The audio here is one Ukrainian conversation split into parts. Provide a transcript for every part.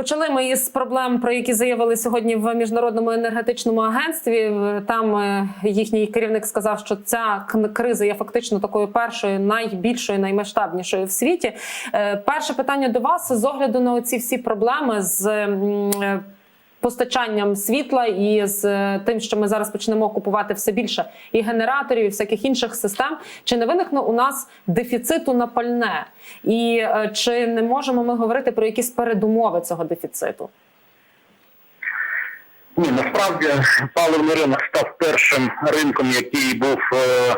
Почали ми із проблем, про які заявили сьогодні в міжнародному енергетичному агентстві. Там е, їхній керівник сказав, що ця криза є фактично такою першою, найбільшою, наймасштабнішою в світі. Е, Перше питання до вас з огляду на оці всі проблеми з. Постачанням світла і з е, тим, що ми зараз почнемо купувати все більше і генераторів, і всяких інших систем, чи не виникне у нас дефіциту на пальне? І е, чи не можемо ми говорити про якісь передумови цього дефіциту? Ні, насправді паливний ринок став першим ринком, який був е,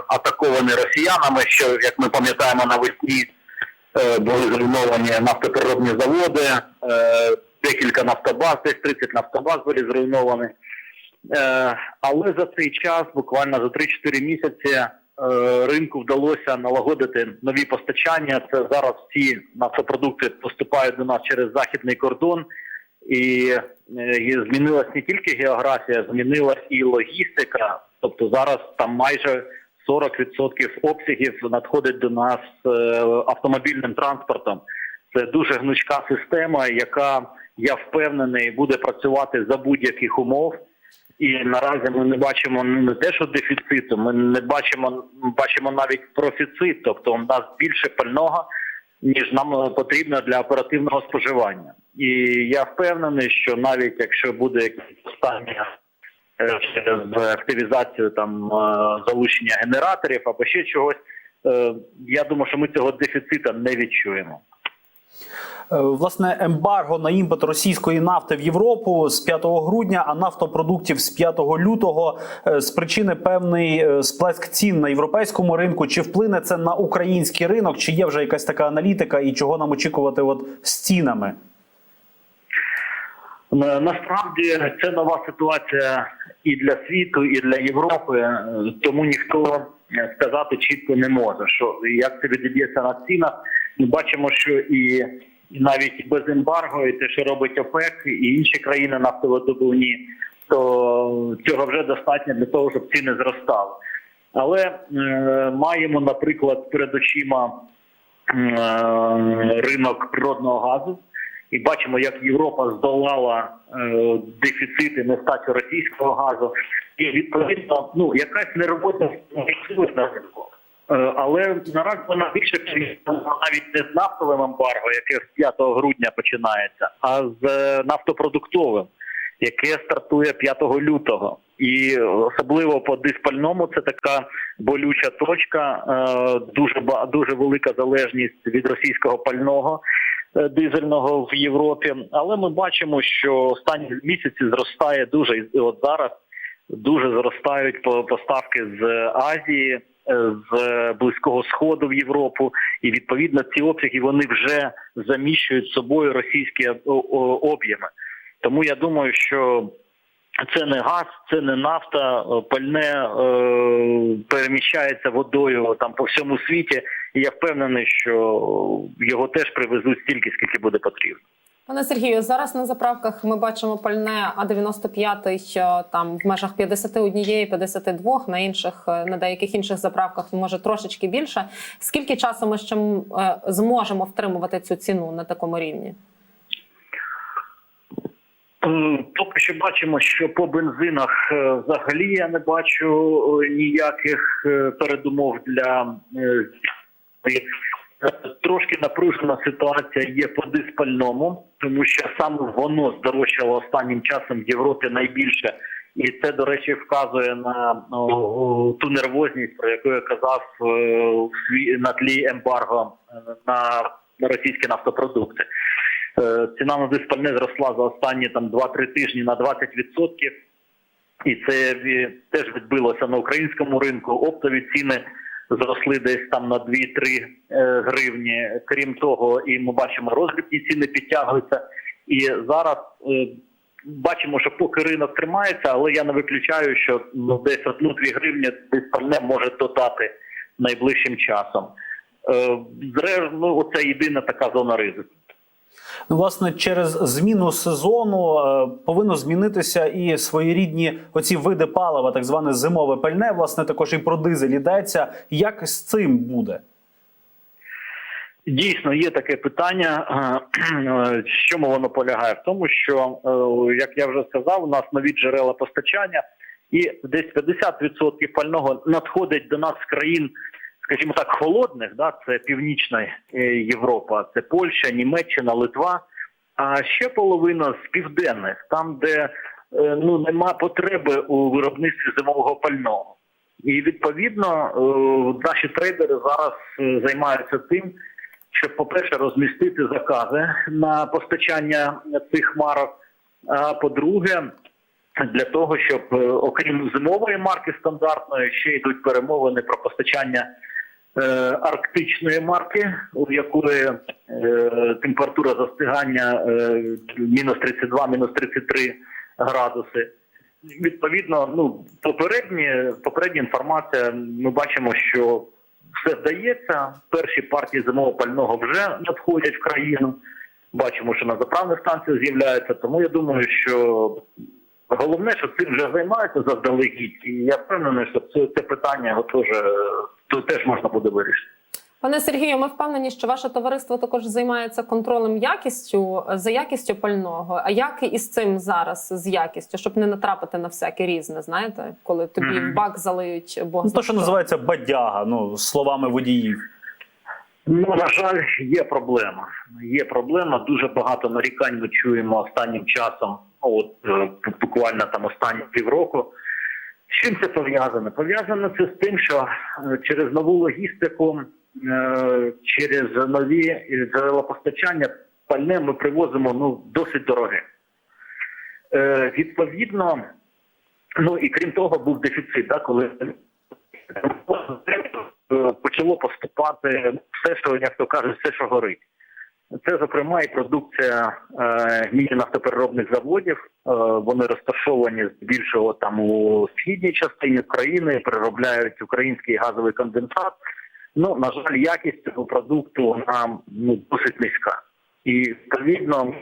атакований росіянами. Що як ми пам'ятаємо, навесні е, були зруйновані нафтопереробні заводи, е, декілька нафтобаз, десь 30 нафтобаз були зруйновані. Е, але за цей час, буквально за 3-4 місяці, е, ринку вдалося налагодити нові постачання. Це зараз всі нафтопродукти поступають до нас через західний кордон. І, е, змінилась не тільки географія, змінилась і логістика. Тобто зараз там майже 40% обсягів надходить до нас автомобільним транспортом. Це дуже гнучка система, яка я впевнений буде працювати за будь-яких умов. І наразі ми не бачимо не те, що дефіциту, ми не бачимо, бачимо навіть профіцит, тобто у нас більше пального, ніж нам потрібно для оперативного споживання. І я впевнений, що навіть якщо буде якесь останнє е, через активізацію там е, залучення генераторів або ще чогось, е, я думаю, що ми цього дефіцита не відчуємо. Е, Власне, ембарго на імпорт російської нафти в Європу з 5 грудня, а нафтопродуктів з 5 лютого е, спричини певний е, сплеск цін на європейському ринку. Чи вплине це на український ринок? Чи є вже якась така аналітика, і чого нам очікувати от з цінами? Насправді це нова ситуація і для світу, і для Європи, тому ніхто сказати чітко не може, що як це відіб'ється на цінах. Ми бачимо, що і навіть без ембарго, і те, що робить ОПЕК, і інші країни нафтовидобувні, то цього вже достатньо для того, щоб ціни зростали. Але е, маємо, наприклад, перед очима е, ринок природного газу. І бачимо, як Європа здолала е, дефіцити нестачу російського газу, і відповідно, ну якась неробота на ринку. Е, але наразі вона більше навіть не з нафтовим ембарго, яке з 5 грудня починається, а з е, нафтопродуктовим, яке стартує 5 лютого. І особливо по диспальному це така болюча точка, е, дуже дуже велика залежність від російського пального дизельного в Європі. Але ми бачимо, що останні місяці зростає дуже і от зараз дуже зростають по- поставки з Азії, з близького сходу в Європу, і відповідно ці обсяги вони вже заміщують собою російські о- об'єми. Тому я думаю, що це не газ, це не нафта, е, пальне е, переміщається водою там по всьому світі. І я впевнений, що його теж привезуть стільки, скільки буде потрібно. Пане Сергію, зараз на заправках ми бачимо пальне А95 е, там в межах 51, 52, на інших е, на деяких інших заправках може трошечки більше. Скільки часу ми ще е, зможемо втримувати цю ціну на такому рівні? Поки що бачимо, що по бензинах е, взагалі я не бачу ніяких передумов для трошки напружена ситуація є по диспальному, тому що саме воно здорожчало останнім часом в Європі найбільше. І це, до речі, вказує на ту нервозність, про яку я казав е, на тлі ембарго е, на російські нафтопродукти. Е, Ціна на диспальне зросла за останні там 2-3 тижні на 20%. І це теж відбилося на українському ринку. Оптові ціни зросли десь там на 2-3 е, гривні. Крім того, і ми бачимо, роздрібні ціни підтягуються. І зараз е, бачимо, що поки ринок тримається, але я не виключаю, що ну, десь 1-2 гривні диспальне може додати найближчим часом. Е, зре- ну, це єдина така зона ризику. Ну, власне, через зміну сезону е, повинно змінитися і своєрідні оці види палива, так зване зимове пальне. Власне, також і про дизель йдеться. Як з цим буде? Дійсно, є таке питання. Е, В чому воно полягає? В тому, що, е, як я вже сказав, у нас нові джерела постачання, і десь 50% пального надходить до нас з країн, скажімо так, холодних. Да? Це Північна е, Європа, це Польща, Німеччина, Литва. А ще половина з південних, там, де е, ну нема потреби у виробництві зимового пального. І відповідно е, наші трейдери зараз займаються тим, щоб, по-перше, розмістити закази на постачання цих марок. А по-друге, для того, щоб окрім зимової марки стандартної, ще йдуть перемовини про постачання арктичної марки, у якої е, температура застигання е, мінус 32, мінус 33 градуси. Відповідно, ну попередні попередня інформація. Ми бачимо, що все вдається. Перші партії зимового пального вже надходять в країну. Бачимо, що на заправних станціях з'являються. Тому я думаю, що головне, що цим вже займаються заздалегідь. І я впевнений, що це, це питання його теж, то теж можна буде вирішити. Пане Сергію, ми впевнені, що ваше товариство також займається контролем якістю за якістю пального. А як із цим зараз з якістю, щоб не натрапити на всяке різне, знаєте, коли тобі Мгм. в бак залиють бог Ну, то, що називається бадяга, ну словами водіїв. Ну, на жаль, є проблема. Є проблема. Дуже багато нарікань ми чуємо останнім часом. Ну, От е, буквально там останні півроку. З чим це пов'язано? Пов'язано це з тим, що е, через нову логістику, е, через нові джерела постачання пальне ми привозимо ну досить дороге. Е, Відповідно, ну і крім того, був дефіцит, да, коли е, почало поступати все, що як то кажуть, все, що горить. Це, зокрема, і продукція е, нафтопереробних заводів. Е, вони розташовані здебільшого там у східній частині країни, переробляють український газовий конденсат. Ну, на жаль, якість цього продукту вона ну, досить низька. І відповідно